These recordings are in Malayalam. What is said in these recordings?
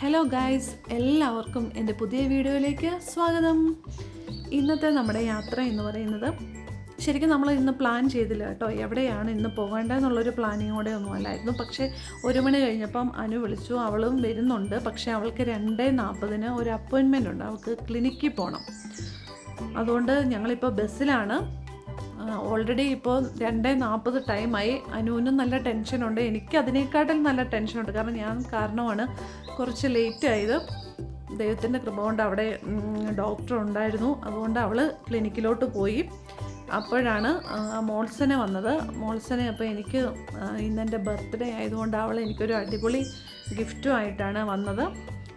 ഹലോ ഗായ്സ് എല്ലാവർക്കും എന്റെ പുതിയ വീഡിയോയിലേക്ക് സ്വാഗതം. ഇന്നത്തെ നമ്മുടെ യാത്ര എന്ന് പറയുന്നത് ശരിക്കും നമ്മൾ ഇന്ന് പ്ലാൻ ചെയ്തില്ല കേട്ടോ. എവിടെയാണ് ഇന്ന് പോകേണ്ടതെന്നുള്ളൊരു പ്ലാനിങ്ങോടെ ഒന്നും അല്ലായിരുന്നു. പക്ഷേ ഒരു മണി കഴിഞ്ഞപ്പം അനു വിളിച്ചു. അവളും വരുന്നുണ്ട്. പക്ഷേ അവൾക്ക് രണ്ടേ നാൽപ്പതിന് ഒരു അപ്പോയിൻമെന്റ് ഉണ്ട്. അവൾക്ക് ക്ലിനിക്കിൽ പോകണം അതുകൊണ്ട് ഞങ്ങളിപ്പോൾ ബസ്സിലാണ് ഓൾറെഡി ഇപ്പോൾ രണ്ടേ നാൽപ്പത് ടൈമായി അനുവിനും നല്ല ടെൻഷനുണ്ട് എനിക്ക് അതിനേക്കാട്ടിൽ നല്ല ടെൻഷനുണ്ട് കാരണം ഞാൻ കാരണമാണ് കുറച്ച് ലേറ്റ് ആയത്. ദൈവത്തിന്റെ കൃപ കൊണ്ട് അവിടെ ഡോക്ടർ ഉണ്ടായിരുന്നു. അതുകൊണ്ട് അവൾ ക്ലിനിക്കിലോട്ട് പോയി. അപ്പോഴാണ് മോൾസനെ വന്നത്. മോൾസനെ അപ്പോൾ എനിക്ക് ഇന്നെന്റെ ബർത്ത്ഡേ ആയതുകൊണ്ട് അവൾ എനിക്കൊരു അടിപൊളി ഗിഫ്റ്റും ആയിട്ടാണ് വന്നത്.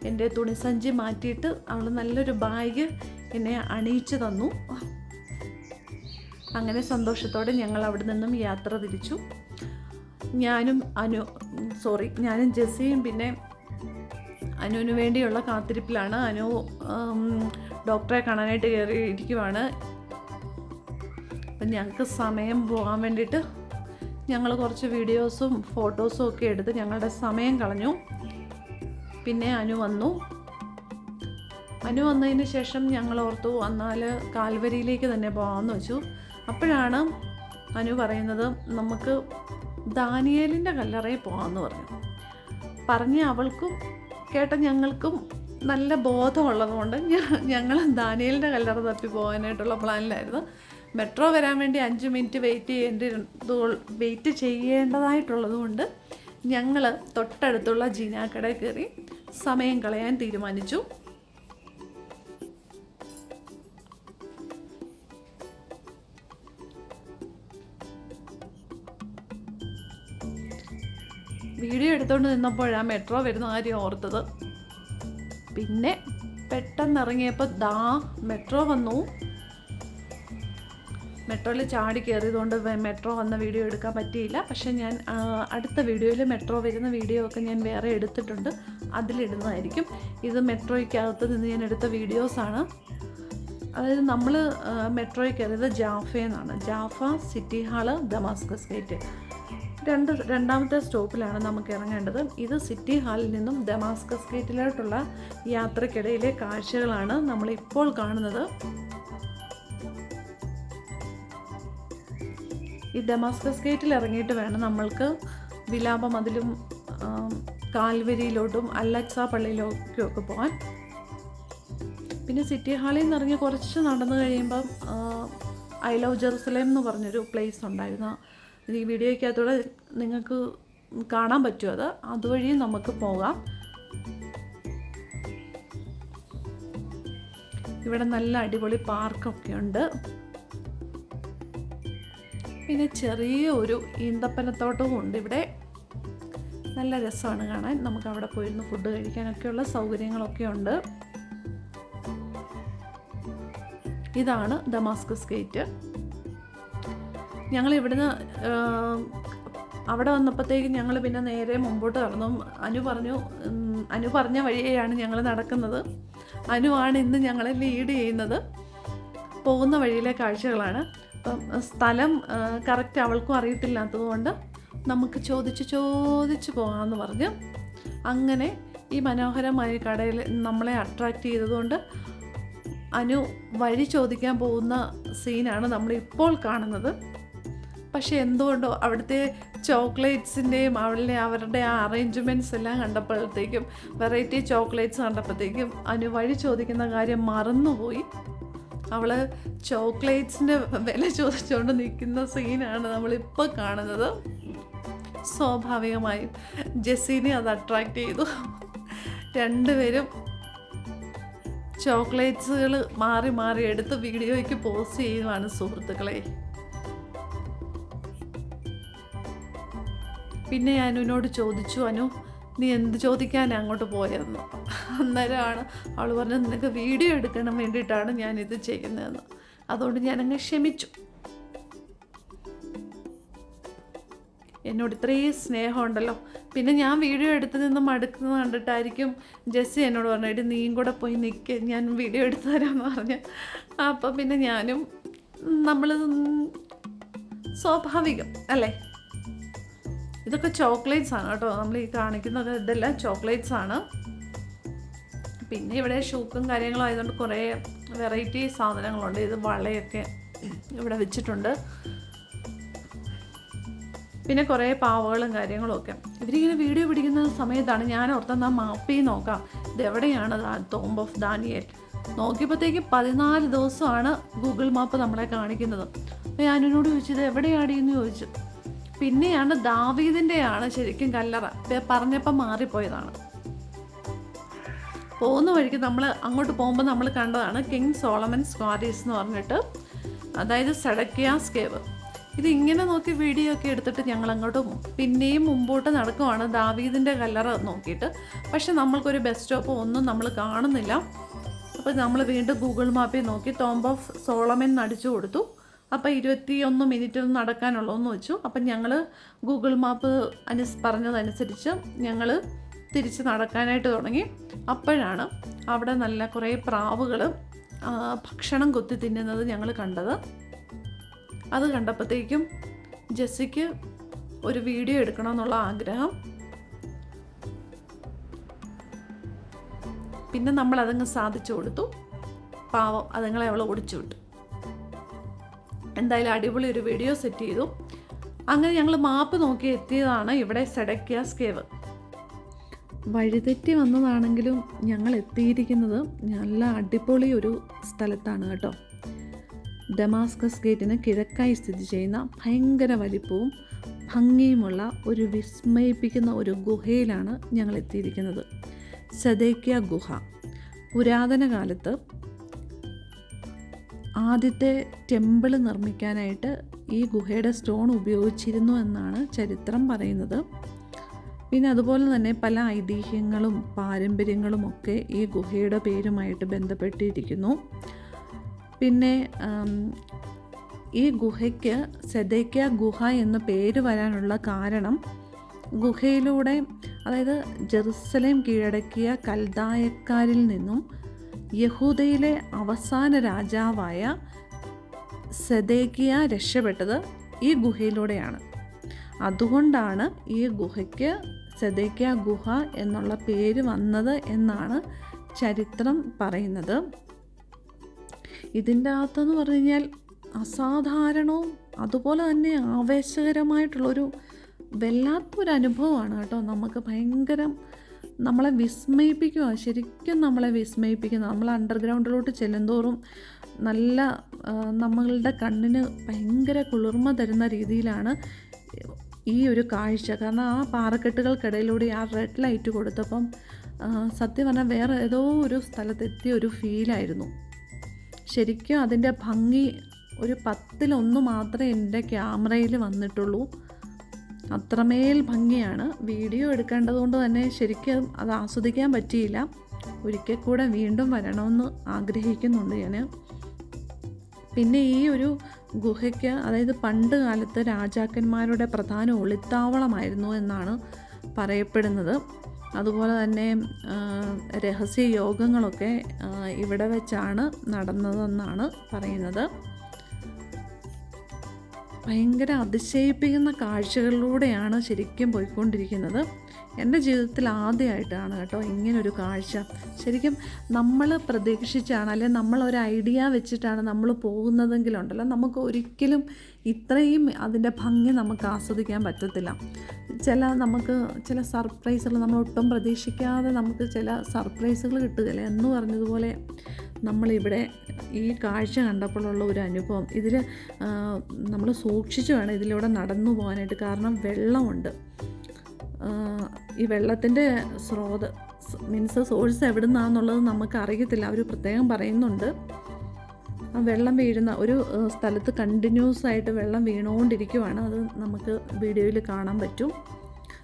എന്റെ തുണിസഞ്ചി മാറ്റിയിട്ട് അവൾ നല്ലൊരു ബാഗ് എന്നെ അണിയിച്ചു തന്നു. അങ്ങനെ സന്തോഷത്തോടെ ഞങ്ങൾ അവിടെ നിന്നും യാത്ര തിരിച്ചു. ഞാനും അനു സോറി ഞാനും ജെസ്സിയും പിന്നെ അനുവിന് വേണ്ടിയുള്ള കാത്തിരിപ്പിലാണ്. അനു ഡോക്ടറെ കാണാനായിട്ട് കയറി ഇരിക്കുവാണ്. അപ്പം ഞങ്ങൾക്ക് സമയം പോകാൻ വേണ്ടിയിട്ട് ഞങ്ങൾ കുറച്ച് വീഡിയോസും ഫോട്ടോസും ഒക്കെ എടുത്ത് ഞങ്ങളുടെ സമയം കളഞ്ഞു. പിന്നെ അനു വന്നു. അനു വന്നതിന് ശേഷം ഞങ്ങൾ ഓർത്തു എന്നാൽ കാൽവരിയിലേക്ക് തന്നെ പോകാമെന്ന് വെച്ചു. അപ്പോഴാണ് അനു പറയുന്നത് നമുക്ക് ദാനിയേലിന്റെ കല്ലറയിൽ പോകാമെന്ന് പറഞ്ഞു. പറഞ്ഞ അവൾക്കും കേട്ട ഞങ്ങൾക്കും നല്ല ബോധമുള്ളതുകൊണ്ട് ഞങ്ങൾ ദാനിയേലിന്റെ കല്ലറ തപ്പി പോകാനായിട്ടുള്ള പ്ലാനിലായിരുന്നു. മെട്രോ വരാൻ വേണ്ടി അഞ്ച് മിനിറ്റ് വെയിറ്റ് ചെയ്യേണ്ടത് വെയിറ്റ് ചെയ്യേണ്ടതായിട്ടുള്ളതുകൊണ്ട് ഞങ്ങൾ തൊട്ടടുത്തുള്ള ജീനാക്കടയിൽ കയറി സമയം കളയാൻ തീരുമാനിച്ചു. വീഡിയോ എടുത്തുകൊണ്ട് നിന്നപ്പോഴാണ് മെട്രോ വരുന്ന കാര്യം ഓർത്തത്. പിന്നെ പെട്ടെന്ന് ഇറങ്ങിയപ്പോൾ ദാ മെട്രോ വന്നു. മെട്രോയിൽ ചാടി കയറിയതുകൊണ്ട് മെട്രോ വന്ന വീഡിയോ എടുക്കാൻ പറ്റിയില്ല. പക്ഷെ ഞാൻ അടുത്ത വീഡിയോയിൽ മെട്രോ വരുന്ന വീഡിയോ ഒക്കെ ഞാൻ വേറെ എടുത്തിട്ടുണ്ട്. അതിലിടുന്നതായിരിക്കും. ഇത് മെട്രോയ്ക്കകത്ത് നിന്ന് ഞാൻ എടുത്ത വീഡിയോസാണ് അതായത് നമ്മൾ മെട്രോയിൽ കയറിയത് ജാഫയെന്നാണ്. Jaffa city hall Damascus gate. രണ്ട് രണ്ടാമത്തെ സ്റ്റോപ്പിലാണ് നമുക്ക് ഇറങ്ങേണ്ടത്. ഇത് സിറ്റി ഹാളിൽ നിന്നും ദമാസ്കസ് ഗേറ്റിലോട്ടുള്ള യാത്രക്കിടയിലെ കാഴ്ചകളാണ് നമ്മളിപ്പോൾ കാണുന്നത്. ഈ ഡമാസ്കസ് ഗേറ്റിൽ ഇറങ്ങിയിട്ട് വേണം നമ്മൾക്ക് വിലാപ മതിലും കാൽവരിയിലോട്ടും അല്ലക്സ പള്ളിയിലോട്ടും ഒക്കെ പോകാൻ പിന്നെ സിറ്റി ഹാളിൽ നിന്ന് ഇറങ്ങി കുറച്ച് നടന്നു കഴിയുമ്പം ഐ ലവ് ജെറുസലേം എന്ന് പറഞ്ഞൊരു പ്ലേസ് ഉണ്ടായിരുന്നു. ഈ വീഡിയോയ്ക്കകത്തൂടെ നിങ്ങൾക്ക് കാണാൻ പറ്റും അത്. അതുവഴി നമുക്ക് പോകാം. ഇവിടെ നല്ല അടിപൊളി പാർക്കൊക്കെ ഉണ്ട്. പിന്നെ ചെറിയ ഒരു ഈന്തപ്പനത്തോട്ടവും ഉണ്ട് ഇവിടെ. നല്ല രസമാണ് കാണാൻ. നമുക്ക് അവിടെ പോയിരുന്ന് ഫുഡ് കഴിക്കാനൊക്കെയുള്ള സൗകര്യങ്ങളൊക്കെ ഉണ്ട്. ഇതാണ് ദമാസ്കസ് ഗേറ്റ് ഞങ്ങൾ ഇവിടുന്ന് അവിടെ വന്നപ്പോഴത്തേക്കും ഞങ്ങൾ പിന്നെ നേരെ മുമ്പോട്ട് നടന്നു. അനു പറഞ്ഞു അനു പറഞ്ഞ വഴിയാണ് ഞങ്ങൾ നടക്കുന്നത്. അനുവാണ് ഇന്ന് ഞങ്ങളെ ലീഡ് ചെയ്യുന്നത്. പോകുന്ന വഴിയിലെ കാഴ്ചകളാണ്. അപ്പം സ്ഥലം കറക്റ്റ് അവൾക്കും അറിയത്തില്ലാത്തതുകൊണ്ട് നമുക്ക് ചോദിച്ച് ചോദിച്ച് പോകാമെന്ന് പറഞ്ഞു. അങ്ങനെ ഈ മനോഹരമായ കടയിൽ നമ്മളെ അട്രാക്റ്റ് ചെയ്തതുകൊണ്ട് അനു വഴി ചോദിക്കാൻ പോകുന്ന സീനാണ് നമ്മളിപ്പോൾ കാണുന്നത്. പക്ഷേ എന്തുകൊണ്ടോ അവിടുത്തെ ചോക്ലേറ്റ്സിന്റെയും അവളുടെ അവരുടെ ആ അറേഞ്ച്മെന്റ്സ് എല്ലാം കണ്ടപ്പോഴത്തേക്കും വെറൈറ്റി ചോക്ലേറ്റ്സ് കണ്ടപ്പോഴത്തേക്കും അനു വഴി ചോദിക്കുന്ന കാര്യം മറന്നുപോയി. അവൾ ചോക്ലേറ്റ്സിന്റെ വില ചോദിച്ചുകൊണ്ട് നിൽക്കുന്ന സീനാണ് നമ്മളിപ്പോൾ കാണുന്നത്. സ്വാഭാവികമായും ജെസ്സിനെ അത് അട്രാക്റ്റ് ചെയ്തു. രണ്ടുപേരും ചോക്ലേറ്റ്സുകൾ മാറി മാറി എടുത്ത് വീഡിയോയ്ക്ക് പോസ്റ്റ് ചെയ്യുവാണ് സുഹൃത്തുക്കളെ. പിന്നെ അനുവിനോട് ചോദിച്ചു അനു നീ എന്ത് ചോദിക്കാൻ അങ്ങോട്ട് പോയതെന്ന് അന്നേരമാണ് അവൾ പറഞ്ഞത് നിനക്ക് വീഡിയോ എടുക്കണം വേണ്ടിയിട്ടാണ് ഇത് ചെയ്യുന്നതെന്ന്. അതുകൊണ്ട് ഞാനങ്ങ് ക്ഷമിച്ചു. എന്നോട് ഇത്രയും സ്നേഹമുണ്ടല്ലോ പിന്നെ ഞാൻ വീഡിയോ എടുത്ത് നിന്ന് മടുക്കുന്നത് കണ്ടിട്ടായിരിക്കും ജെസ്സി എന്നോട് പറഞ്ഞു നീയും കൂടെ പോയി നിൽക്ക് ഞാൻ വീഡിയോ എടുത്തു തരാമെന്ന് പറഞ്ഞു. അപ്പം പിന്നെ ഞാനും നമ്മൾ സ്വാഭാവികം അല്ലേ? ഇതൊക്കെ ചോക്ലേറ്റ്സ് ആണ് കേട്ടോ. നമ്മൾ ഈ കാണിക്കുന്നത് ഇതെല്ലാം ചോക്ലേറ്റ്സ് ആണ്. പിന്നെ ഇവിടെ ഷൂക്കും കാര്യങ്ങളും ആയതുകൊണ്ട് കുറേ വെറൈറ്റി സാധനങ്ങളുണ്ട്. ഇത് വളയൊക്കെ ഇവിടെ വെച്ചിട്ടുണ്ട്. പിന്നെ കുറേ പാവകളും കാര്യങ്ങളും ഒക്കെ. ഇവരിങ്ങനെ വീഡിയോ പിടിക്കുന്ന സമയത്താണ് ഞാൻ ഓർത്തെന്നാ മാപ്പി നോക്കാം. ഇത് എവിടെയാണ്? തോംബ് ഓഫ് ദാനിയൽ നോക്കിയപ്പോഴത്തേക്ക് പതിനാല് ദിവസമാണ് ഗൂഗിൾ മാപ്പ് നമ്മളെ കാണിക്കുന്നത്. അപ്പോൾ ഞാനിനോട് ചോദിച്ചത് എവിടെയാണ് എന്ന് ചോദിച്ചു. പിന്നെയാണ് ദാവീദിന്റെയാണ് ശരിക്കും കല്ലറ. പറഞ്ഞപ്പോൾ മാറിപ്പോയതാണ്. പോകുന്ന വഴിക്ക് നമ്മൾ അങ്ങോട്ട് പോകുമ്പോൾ നമ്മൾ കണ്ടതാണ് കിങ് സോളമൻ സ്ക്വാരീസ് എന്ന് പറഞ്ഞിട്ട് അതായത് സെഡക്കിയാസ് കേവ്. ഇത് ഇങ്ങനെ നോക്കി വീഡിയോ ഒക്കെ എടുത്തിട്ട് ഞങ്ങൾ അങ്ങോട്ട് പിന്നെയും മുമ്പോട്ട് നടക്കുവാണ് ദാവീദിന്റെ കല്ലറ നോക്കിയിട്ട്. പക്ഷെ നമ്മൾക്കൊരു ബസ് സ്റ്റോപ്പ് ഒന്നും നമ്മൾ കാണുന്നില്ല. അപ്പോൾ നമ്മൾ വീണ്ടും ഗൂഗിൾ മാപ്പിൽ നോക്കി ടോംബ് ഓഫ് സോളമൻ അടിച്ചു കൊടുത്തു. അപ്പോൾ ഇരുപത്തി ഒന്ന് മിനിറ്റ് നടക്കാനുള്ളതെന്ന് വെച്ചു. അപ്പം ഞങ്ങൾ ഗൂഗിൾ മാപ്പ് അനുസ് പറഞ്ഞതനുസരിച്ച് ഞങ്ങൾ തിരിച്ച് നടക്കാനായിട്ട് തുടങ്ങി. അപ്പോഴാണ് അവിടെ നല്ല കുറേ പ്രാവുകൾ ഭക്ഷണം കൊത്തി തിന്നുന്നത് ഞങ്ങൾ കണ്ടത്. അത് കണ്ടപ്പോഴത്തേക്കും ജെസ്സിക്ക് ഒരു വീഡിയോ എടുക്കണമെന്നുള്ള ആഗ്രഹം. പിന്നെ നമ്മൾ അതങ്ങ് സാധിച്ചു കൊടുത്തു. പാവം അതുങ്ങളെ അവൾ ഓടിച്ചു വിട്ടു. എന്തായാലും അടിപൊളി ഒരു വീഡിയോ സെറ്റ് ചെയ്തു. അങ്ങനെ ഞങ്ങൾ മാപ്പ് നോക്കി എത്തിയതാണ് ഇവിടെ സെഡക്യാസ് കേവ് വഴിതെറ്റി വന്നതാണെങ്കിലും ഞങ്ങൾ എത്തിയിരിക്കുന്നത് നല്ല അടിപൊളി ഒരു സ്ഥലത്താണ് കേട്ടോ. ഡമാസ്കസ് ഗേറ്റിന് കിഴക്കായി സ്ഥിതി ചെയ്യുന്ന ഭയങ്കര വലിപ്പവും ഭംഗിയുമുള്ള ഒരു വിസ്മയിപ്പിക്കുന്ന ഒരു ഗുഹയിലാണ് ഞങ്ങൾ എത്തിയിരിക്കുന്നത്. സദേക്യ ഗുഹ. പുരാതന കാലത്ത് ആദ്യത്തെ ടെമ്പിൾ നിർമ്മിക്കാനായിട്ട് ഈ ഗുഹയുടെ സ്റ്റോൺ ഉപയോഗിച്ചിരുന്നു എന്നാണ് ചരിത്രം പറയുന്നത്. പിന്നെ അതുപോലെ തന്നെ പല ഐതിഹ്യങ്ങളും പാരമ്പര്യങ്ങളും ഒക്കെ ഈ ഗുഹയുടെ പേരുമായിട്ട് ബന്ധപ്പെട്ടിരിക്കുന്നു. പിന്നെ ഈ ഗുഹയ്ക്ക് സെദേക്ക ഗുഹ എന്ന പേര് വരാനുള്ള കാരണം ഗുഹയിലൂടെ അതായത് ജെറുസലേം കീഴടക്കിയ കൽദായക്കാരിൽ നിന്നും യഹൂദയിലെ അവസാന രാജാവായ സെദേക്കിയ രക്ഷപ്പെട്ടത് ഈ ഗുഹയിലൂടെയാണ്. അതുകൊണ്ടാണ് ഈ ഗുഹയ്ക്ക് സെദേക്കിയ ഗുഹ എന്നുള്ള പേര് വന്നത് എന്നാണ് ചരിത്രം പറയുന്നത്. ഇതിന്റെ അകത്തെന്ന് പറഞ്ഞു കഴിഞ്ഞാൽ അസാധാരണവും അതുപോലെ തന്നെ ആവേശകരമായിട്ടുള്ളൊരു വല്ലാത്തൊരു അനുഭവമാണ് കേട്ടോ. നമുക്ക് ഭയങ്കരം നമ്മളെ വിസ്മയിപ്പിക്കുക ശരിക്കും നമ്മളെ വിസ്മയിപ്പിക്കുന്ന നമ്മൾ അണ്ടർഗ്രൗണ്ടിലോട്ട് ചെല്ലുന്തോറും നല്ല നമ്മളുടെ കണ്ണിന് ഭയങ്കര കുളിർമ തരുന്ന രീതിയിലാണ് ഈ ഒരു കാഴ്ച. കാരണം ആ പാറക്കെട്ടുകൾക്കിടയിലൂടെ ആ റെഡ് ലൈറ്റ് കൊടുത്തപ്പം സത്യം പറഞ്ഞാൽ വേറെ ഏതോ ഒരു സ്ഥലത്തെത്തിയ ഒരു ഫീലായിരുന്നു ശരിക്കും അതിന്റെ ഭംഗി ഒരു പത്തിലൊന്ന് മാത്രമേ എന്റെ ക്യാമറയിൽ വന്നിട്ടുള്ളൂ. അത്രമേൽ ഭംഗിയാണ്. വീഡിയോ എടുക്കേണ്ടതുകൊണ്ട് തന്നെ ശരിക്കും അത് ആസ്വദിക്കാൻ പറ്റിയില്ല. ഒരിക്കൽ കൂടെ വീണ്ടും വരണമെന്ന് ആഗ്രഹിക്കുന്നുണ്ട് ഞാൻ പിന്നെ ഈ ഒരു ഗുഹയ്ക്ക് അതായത് പണ്ട് കാലത്ത് രാജാക്കന്മാരുടെ പ്രധാന ഒളിത്താവളമായിരുന്നു എന്നാണ് പറയപ്പെടുന്നത്. അതുപോലെ തന്നെ രഹസ്യ യോഗങ്ങളൊക്കെ ഇവിടെ വെച്ചാണ് നടന്നതെന്നാണ് പറയുന്നത്. ഭയങ്കര അതിശയിപ്പിക്കുന്ന കാഴ്ചകളിലൂടെയാണ് ശരിക്കും പോയിക്കൊണ്ടിരിക്കുന്നത്. എന്റെ ജീവിതത്തിൽ ആദ്യമായിട്ടാണ് കേട്ടോ ഇങ്ങനൊരു കാഴ്ച. ശരിക്കും നമ്മൾ പ്രതീക്ഷിച്ചാണ് അല്ലെങ്കിൽ നമ്മളൊരു ഐഡിയ വെച്ചിട്ടാണ് നമ്മൾ പോകുന്നതെങ്കിലുണ്ടല്ലോ. നമുക്ക് ഒരിക്കലും ഇത്രയും അതിന്റെ ഭംഗി നമുക്ക് ആസ്വദിക്കാൻ പറ്റത്തില്ല. ചില നമുക്ക് ചില സർപ്രൈസുകൾ നമ്മൾ ഒട്ടും പ്രതീക്ഷിക്കാതെ നമുക്ക് ചില സർപ്രൈസുകൾ കിട്ടുകയില്ല. എന്ന് പറഞ്ഞതുപോലെ നമ്മളിവിടെ ഈ കാഴ്ച കണ്ടപ്പോഴുള്ള ഒരു അനുഭവം. ഇതിൽ നമ്മൾ സൂക്ഷിച്ചു വേണം ഇതിലൂടെ നടന്നു പോകാനായിട്ട്. കാരണം വെള്ളമുണ്ട്. ഈ വെള്ളത്തിന്റെ സ്രോത മീൻസ് സോഴ്സ് എവിടെ നിന്നാണെന്നുള്ളത് നമുക്ക് അറിയത്തില്ല അവർ പ്രത്യേകം പറയുന്നുണ്ട്. വെള്ളം വീഴുന്ന ഒരു സ്ഥലത്ത് കണ്ടിന്യൂസ് ആയിട്ട് വെള്ളം വീണുകൊണ്ടിരിക്കുവാണ്. അത് നമുക്ക് വീഡിയോയിൽ കാണാൻ പറ്റും.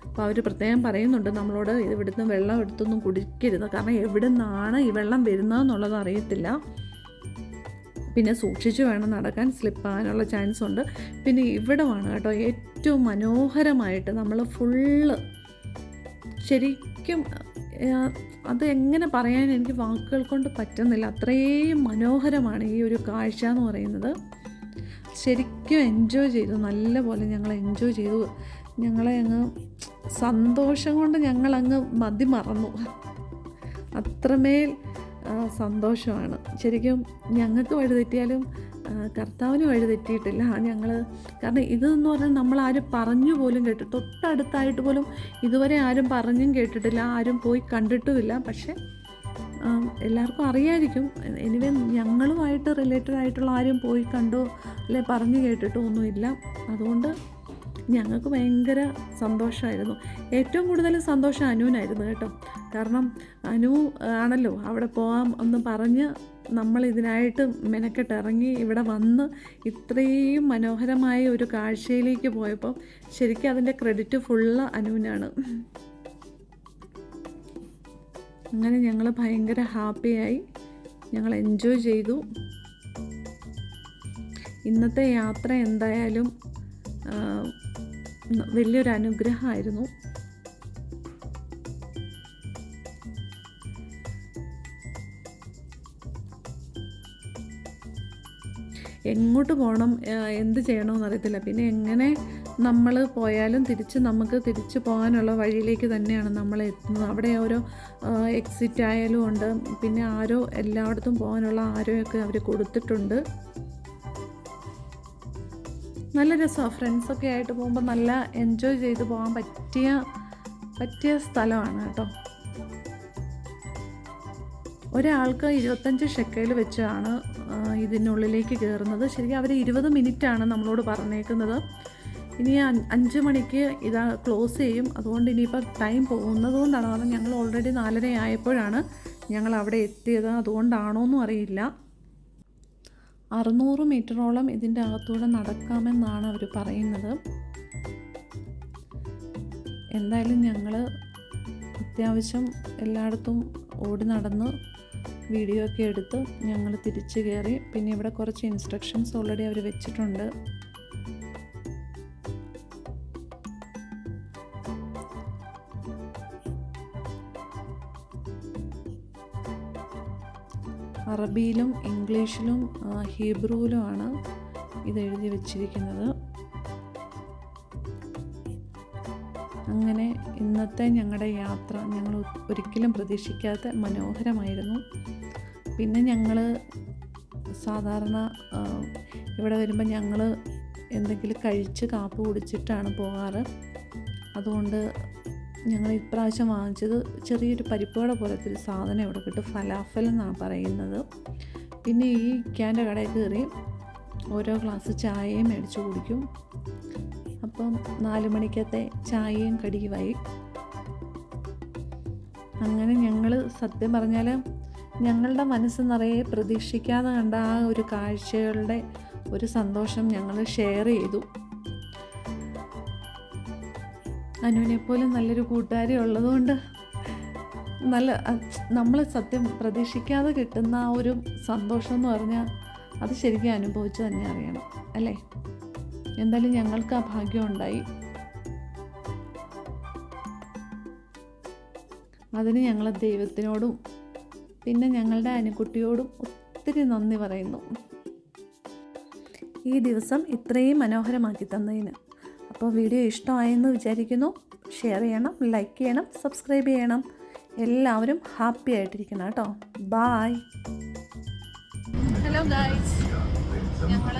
അപ്പോൾ അവർ പ്രത്യേകം പറയുന്നുണ്ട് നമ്മളോട് ഇവിടുന്ന് വെള്ളം എടുത്തൊന്നും കുടിക്കരുത്. കാരണം എവിടെ നിന്നാണ് ഈ വെള്ളം വരുന്നതെന്നുള്ളത് അറിയത്തില്ല. പിന്നെ സൂക്ഷിച്ചു വേണം നടക്കാൻ. സ്ലിപ്പാകാനുള്ള ചാൻസ് ഉണ്ട്. പിന്നെ ഇവിടെ വേണം കേട്ടോ ഏറ്റവും മനോഹരമായിട്ട് നമ്മൾ ഫുള്ള് ശരിക്കും അത് എങ്ങനെ പറയാൻ എനിക്ക് വാക്കുകൾ കൊണ്ട് പറ്റുന്നില്ല. അത്രയും മനോഹരമാണ് ഈ ഒരു കാഴ്ച എന്ന് പറയുന്നത്. ശരിക്കും എൻജോയ് ചെയ്തു. നല്ലപോലെ ഞങ്ങൾ എൻജോയ് ചെയ്തു. ഞങ്ങളെ അങ്ങ് സന്തോഷം കൊണ്ട് ഞങ്ങളങ്ങ് മതി മറന്നു. അത്രമേൽ സന്തോഷമാണ്. ശരിക്കും ഞങ്ങൾക്ക് വഴി തെറ്റിയാലും ആ, കർത്താവിന് വഴി തെറ്റിയിട്ടില്ല. ഞങ്ങൾ കാരണം ഇതെന്ന് പറഞ്ഞാൽ നമ്മൾ ആരും പറഞ്ഞു പോലും കേട്ടു തൊട്ടടുത്തായിട്ട് പോലും ഇതുവരെ ആരും പറഞ്ഞും കേട്ടിട്ടില്ല. ആരും പോയി കണ്ടിട്ടുമില്ല. പക്ഷേ എല്ലാവർക്കും അറിയായിരിക്കും. എനിവേ ഞങ്ങളുമായിട്ട് റിലേറ്റഡ് ആയിട്ടുള്ള ആരും പോയി കണ്ടോ അല്ലെ പറഞ്ഞു കേട്ടിട്ടോ ഒന്നുമില്ല. അതുകൊണ്ട് ഞങ്ങൾക്ക് ഭയങ്കര സന്തോഷമായിരുന്നു. ഏറ്റവും കൂടുതൽ സന്തോഷം അനുവിനായിരുന്നു കേട്ടോ. കാരണം അനു ആണല്ലോ അവിടെ പോകാം എന്ന് പറഞ്ഞ് നമ്മൾ ഇതിനായിട്ട് മെനക്കെട്ട് ഇറങ്ങി ഇവിടെ വന്ന് ഇത്രയും മനോഹരമായ ഒരു കാഴ്ചയിലേക്ക് പോയപ്പോൾ ശരിക്കും അതിന്റെ ക്രെഡിറ്റ് ഫുള്ള് അനുവിനാണ് അങ്ങനെ ഞങ്ങൾ ഭയങ്കര ഹാപ്പിയായി. ഞങ്ങൾ എൻജോയ് ചെയ്തു. ഇന്നത്തെ യാത്ര എന്തായാലും വലിയൊരു അനുഗ്രഹമായിരുന്നു. എങ്ങോട്ട് പോകണം എന്ത് ചെയ്യണമെന്ന് അറിയത്തില്ല. പിന്നെ എങ്ങനെ നമ്മൾ പോയാലും തിരിച്ച് നമുക്ക് തിരിച്ച് പോകാനുള്ള വഴിയിലേക്ക് തന്നെയാണ് നമ്മൾ എത്തുന്നത്. അവിടെ ഓരോ എക്സിറ്റ് ആയാലും ഉണ്ട്. പിന്നെ ആരോ എല്ലായിടത്തും പോകാനുള്ള ആരോയൊക്കെ അവർ കൊടുത്തിട്ടുണ്ട്. നല്ല രസമാണ് ഫ്രണ്ട്സൊക്കെ ആയിട്ട് പോകുമ്പോൾ നല്ല എൻജോയ് ചെയ്ത് പോകാൻ പറ്റിയ പറ്റിയ സ്ഥലമാണ് കേട്ടോ. ഒരാൾക്ക് ഇരുപത്തഞ്ച് ഷെക്കയിൽ വെച്ചാണ് ഇതിനുള്ളിലേക്ക് കയറുന്നത് ശരിക്കും അവർ ഇരുപത് മിനിറ്റാണ് നമ്മളോട് പറഞ്ഞേക്കുന്നത്. ഇനി അഞ്ച് മണിക്ക് ഇതാ ക്ലോസ് ചെയ്യും. അതുകൊണ്ട് ഇനിയിപ്പോൾ ടൈം പോകുന്നത് കൊണ്ടാണ്. കാരണം ഞങ്ങൾ ഓൾറെഡി നാലര ആയപ്പോഴാണ് ഞങ്ങൾ അവിടെ എത്തിയത്. അതുകൊണ്ടാണോ എന്നും അറിയില്ല. അറുന്നൂറ് മീറ്ററോളം ഇതിന്റെ അകത്തൂടെ നടക്കാമെന്നാണ് അവർ പറയുന്നത്. എന്തായാലും ഞങ്ങൾ അത്യാവശ്യം എല്ലായിടത്തും ഓടി നടന്ന് വീഡിയോ ഒക്കെ എടുത്ത് ഞങ്ങൾ തിരിച്ചു കയറി പിന്നെ ഇവിടെ കുറച്ച് ഇൻസ്ട്രക്ഷൻസ് ഓൾറെഡി അവർ വെച്ചിട്ടുണ്ട്. അറബിയിലും ഇംഗ്ലീഷിലും ഹീബ്രുവിലുമാണ് ഇത് എഴുതി വച്ചിരിക്കുന്നത്. ഇന്നത്തെ ഞങ്ങളുടെ യാത്ര ഞങ്ങൾ ഒരിക്കലും പ്രതീക്ഷിക്കാത്ത മനോഹരമായിരുന്നു. പിന്നെ ഞങ്ങൾ സാധാരണ ഇവിടെ വരുമ്പോൾ ഞങ്ങൾ എന്തെങ്കിലും കഴിച്ച് കാപ്പ് കുടിച്ചിട്ടാണ് പോകാറ്. അതുകൊണ്ട് ഞങ്ങൾ ഇപ്രാവശ്യം വാങ്ങിച്ചത് ചെറിയൊരു പരിപ്പുവട പോലത്തെ ഒരു സാധനം ഇവിടെ കിട്ടും. ഫലാഫൽ എന്നാണ് പറയുന്നത്. പിന്നെ ഈ ഇക്കാന്റെ കടയിൽ കയറി ഓരോ ഗ്ലാസ് ചായയും മേടിച്ച് കുടിക്കും. അപ്പം നാല് മണിക്കത്തെ ചായയും കടിയുമായി. അങ്ങനെ ഞങ്ങൾ സത്യം പറഞ്ഞാൽ ഞങ്ങളുടെ മനസ്സ് നിറയെ പ്രതീക്ഷിക്കാതെ കണ്ട ആ ഒരു കാഴ്ചകളുടെ ഒരു സന്തോഷം ഞങ്ങൾ ഷെയർ ചെയ്തു. അനുവിനെപ്പോലെ പോലും നല്ലൊരു കൂട്ടുകാരി ഉള്ളതുകൊണ്ട് നല്ല നമ്മൾ സത്യം പ്രതീക്ഷിക്കാതെ കിട്ടുന്ന ആ ഒരു സന്തോഷം എന്ന് പറഞ്ഞാൽ അത് ശരിക്കും അനുഭവിച്ച് തന്നെ അറിയണം അല്ലേ? എന്തായാലും ഞങ്ങൾക്ക് ആ ഭാഗ്യം ഉണ്ടായി. അതിന് ഞങ്ങൾ ദൈവത്തിനോടും പിന്നെ ഞങ്ങളുടെ അനുകുട്ടിയോടും ഒത്തിരി നന്ദി പറയുന്നു. ഈ ദിവസം ഇത്രയും മനോഹരമാക്കി തന്നതിന്. അപ്പോൾ വീഡിയോ ഇഷ്ടമായെന്ന് വിചാരിക്കുന്നു. ഷെയർ ചെയ്യണം ലൈക്ക് ചെയ്യണം സബ്സ്ക്രൈബ് ചെയ്യണം. എല്ലാവരും ഹാപ്പി ആയിട്ടിരിക്കണം കേട്ടോ. ബായ് ഹലോ ഗായ്സ് ഞങ്ങൾ